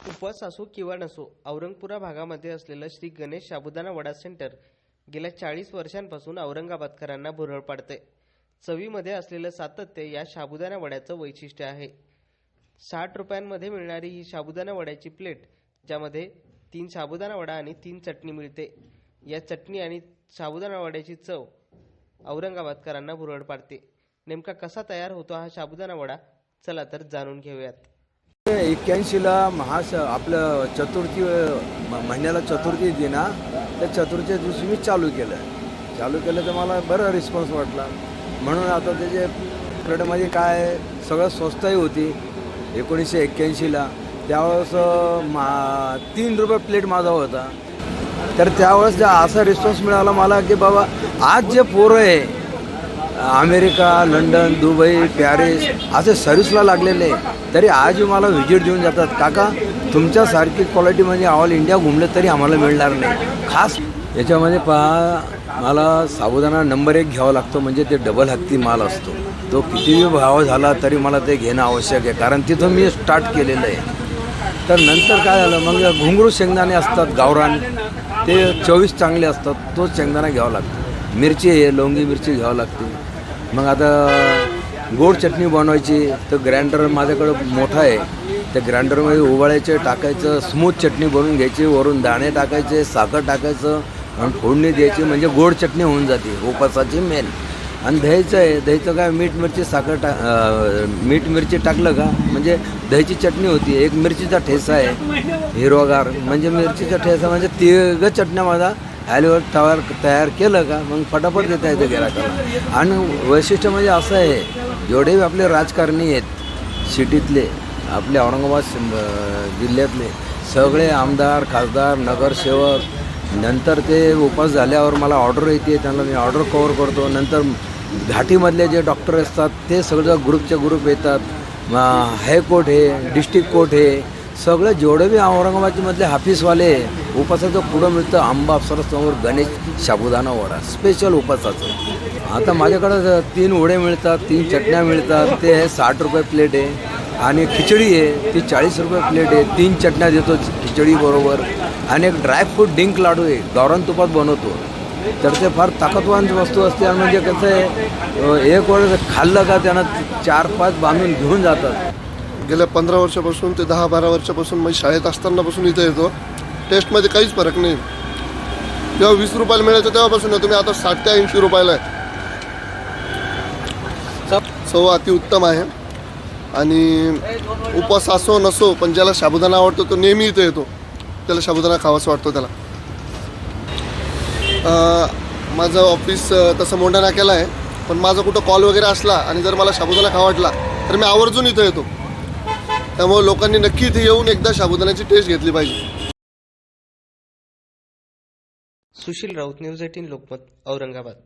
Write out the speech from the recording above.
उपवास असो किंवा नसो औरंगपुरा भागामध्ये असलेलं श्री गणेश साबुदाणा वडा सेंटर गेल्या चाळीस वर्षांपासून औरंगाबादकरांना भुरळ पाडते चवीमध्ये असलेलं सातत्य या साबुदाणा वड्याचं वैशिष्ट्य आहे. साठ रुपयांमध्ये मिळणारी ही साबुदाणा वड्याची प्लेट ज्यामध्ये तीन साबुदाणा वडा आणि तीन चटणी मिळते. या चटणी आणि साबुदाणा वड्याची चव औरंगाबादकरांना भुरळ पाडते. नेमका कसा तयार होतो हा साबुदाणा वडा? चला तर जाणून घेऊयात. एक्क्याऐंशीला महाश आपलं चतुर्थी महिन्याला चतुर्थी दिना त्या चतुर्थीच्या दिवशी मी चालू केलं. चालू केलं तर मला बरं रिस्पॉन्स वाटला. म्हणून आता त्याचे प्लेटमध्ये काय सगळं स्वस्तही होती एकोणीसशे एक्क्याऐंशीला. त्यावेळेस मा तीन रुपये प्लेट माझा होता. तर त्यावेळेस असा रिस्पॉन्स मिळाला मला की बाबा आज जे पोरं आहे अमेरिका लंडन दुबई पॅरिस असे सर्व्हिसला लागलेले तरी आज मला व्हिजिट देऊन जातात. काका तुमच्यासारखी क्वालिटी म्हणजे ऑल इंडिया घुमलं तरी आम्हाला मिळणार नाही. खास याच्यामध्ये पहा मला साबुदाणा नंबर एक घ्यावा लागतो म्हणजे ते डबल हत्ती माल असतो. तो कितीही भाव झाला तरी मला ते घेणं आवश्यक आहे कारण तिथं मी स्टार्ट केलेलं आहे. तर नंतर काय झालं मग घुंगरू शेंगदाणे असतात गावरान ते चोवीस चांगले असतात तोच शेंगदाणा घ्यावा लागतो. मिरची आहे लवंगी मिरची घ्यावं लागते. मग आता गोड चटणी बनवायची तर ग्राइंडर माझ्याकडं मोठा आहे. त्या ग्राइंडरमध्ये उबाळायचं टाकायचं स्मूथ चटणी बनवून घ्यायची वरून दाणे टाकायचे साखर टाकायचं आणि फोडणी द्यायची म्हणजे गोड चटणी होऊन जाते उपासाची मेन आणि दह्याचं आहे दहीचं काय मीठ मिरची साखर टा मीठ मिरची टाकलं का म्हणजे दह्याची चटणी होती एक मिरचीचा ठेसा आहे हिरवागार म्हणजे मिरचीचा ठेसा म्हणजे तिघ चटण्या माझा ॲलिवर तयार तयार केलं का? मग फटाफट देता येतं गिराकाला आणि वैशिष्ट्य म्हणजे असं आहे जेवढे आपले राजकारणी आहेत सिटीतले आपले औरंगाबाद जिल्ह्यातले सगळे आमदार खासदार नगरसेवक नंतर ते उपास झाल्यावर मला ऑर्डर येते त्यांना मी ऑर्डर कवर करतो नंतर घाटीमधले जे डॉक्टर असतात ते सगळं ग्रुपच्या ग्रुप येतात. हायकोर्ट हे डिस्ट्रिक्ट कोर्ट हे सगळं जेवढं बी औरंगाबादमधले हाफिसवाले उपासाचं पुढं मिळतं आंबा अप्सरासमोर गणेश साबुदाणा वडा. स्पेशल उपासाचं. आता माझ्याकडं तीन वडे मिळतात तीन चटण्या मिळतात. ते आहे साठ रुपये प्लेट आहे. आणि खिचडी आहे ती चाळीस रुपये प्लेट आहे. तीन चटण्या देतो खिचडीबरोबर आणि एक ड्रायफ्रूट डिंक लाडू आहे. गावरान तुपात बनवतो. तर ते फार ताकदवान वस्तू असते. आणि म्हणजे कसं आहे एक वेळ खाल्लं का त्यांना चार पाच बांधून घेऊन जातात. गेल्या पंधरा वर्षापासून ते दहा बारा वर्षापासून मी शाळेत असतानापासून इथं येतो. टेस्टमध्ये काहीच फरक नाही. जेव्हा वीस रुपयाला मिळायचं तेव्हापासून येतो मी आता साठ ते ऐंशी रुपयाला आहे. सव अतिउत्तम आहे. आणि उपवास असो नसो पण ज्याला साबुदाणा आवडतो तो नेहमी इथं येतो. त्याला साबुदाणा खावासा वाटतो त्याला. माझं ऑफिस तसं मोंढा नाक्याला आहे. पण माझा कुठं कॉल वगैरे असला आणि जर मला साबुदाणा खावा वाटला तर मी आवर्जून इथं येतो. त्यामुळे लोकांनी नक्की इथे येऊन एकदा साबुदाण्याची टेस्ट घेतली पाहिजे. Sushil Raut news eighteen Lokmat Aurangabad.